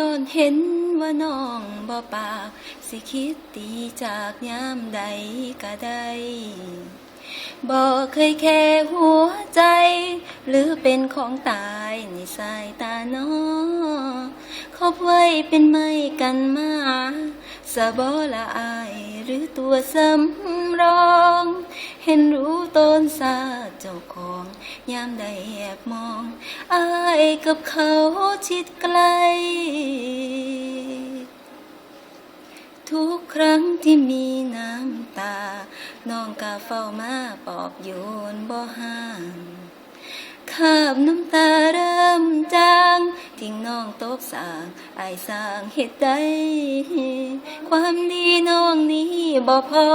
ย้อนเห็นว่าน้องบ่ปาก สิคิดตีจากยามใดก็ได้บ่เคยแค่หัวใจ หรือเป็นของตายในสายตาน้อคบไว้เป็นไม่กันมาสะบอละอายหรือตัวสำรอง เห็นรู้ตนซาเจ้าของ ยามใดแอบมอง อายกับเขาชิดไกล ที่มีน้ำตา น้องกาเฝ้ามาปอบโยนบ่ห่างคาบน้ำตาเริ่มจาง ทิ้งน้องตบสางอายสางเหตุใด ความดีน้องนี้บ่พอ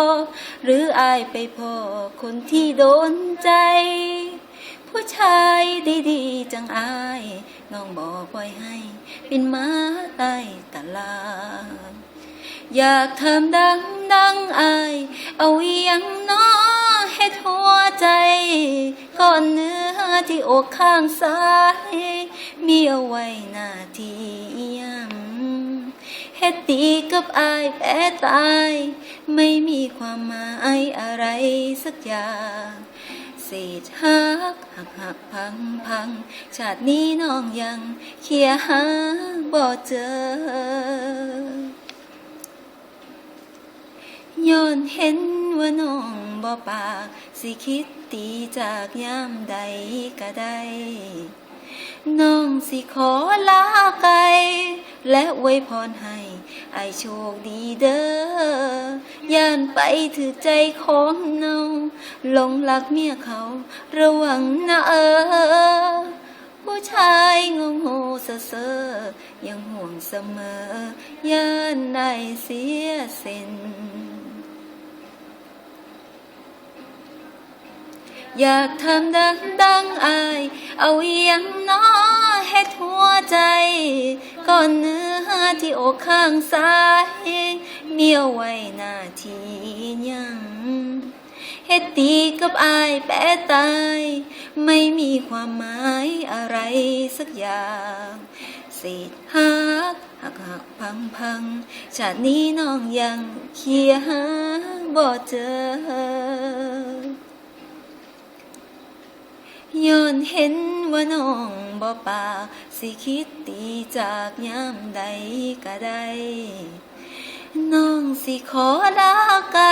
หรืออายไปพอคนที่โดนใจ ผู้ชายดีๆจังอาย น้องบอกไว้ให้ เป็นม้าใต้ตลาด อยากทำดังดังอาย เอาอหยังน้อเฮ็ดหัวใจก้อนเนื้อที่อกข้างซ้าย มีเอาไว้หน้าที่ยังเฮ็ดตีกับอายแพ้ตาย ไม่มีความหมายอะไรสักอย่างเศษหักหักหักพังพัง ชาตินี้น้องยัง เคียหาบ่เจอ ย้ อนเห็นว่าน้องบ่ปาก สิคิดตีจากยามใดก็ได้น้องสิขอลาไกล และอวยพรให้ไอโชคดีเด้อย่านไปถือใจของเนาหลงรักเมียเขา ระวังนะเออ ผู้ชายงงโง่เซ่อเซ่อยังห่วงเสมอย่านได้เสียเส้น อยากทำดังดังอาย เอาอหยังน้อเฮ็ดหัวใจก้อนเนื้อที่อกข้างซ้ายเมียวไว้หน้าทียังเฮ็ดตีกับอายแปะตาย ไม่มีความหมายอะไรสักอย่างเศษหักหักหักพังพังชาตินี้น้องยังเคียหาบ่เจอ ย้อนเห็นว่าน้องบ่ปากสิคิดตีจากยามใดก็ได้น้องสิขอลาไกล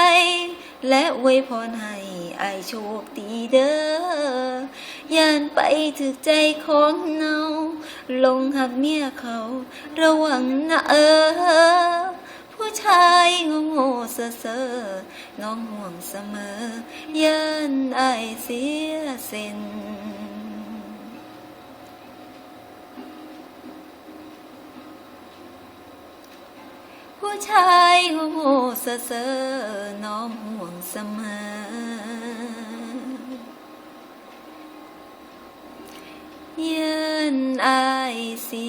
และอวยพรให้อายโชคดีเด้อย่านไปถึกใจของเนา ลงหักเมียเขา ระวังนะเออ ผู้ชายโง่โง่เซ่อเซ่อน้องห่วงเสมอย่านอเสียเส้น ผู้ชายหูเสเสอน้อมห่วงเสมอ ยืนอายสี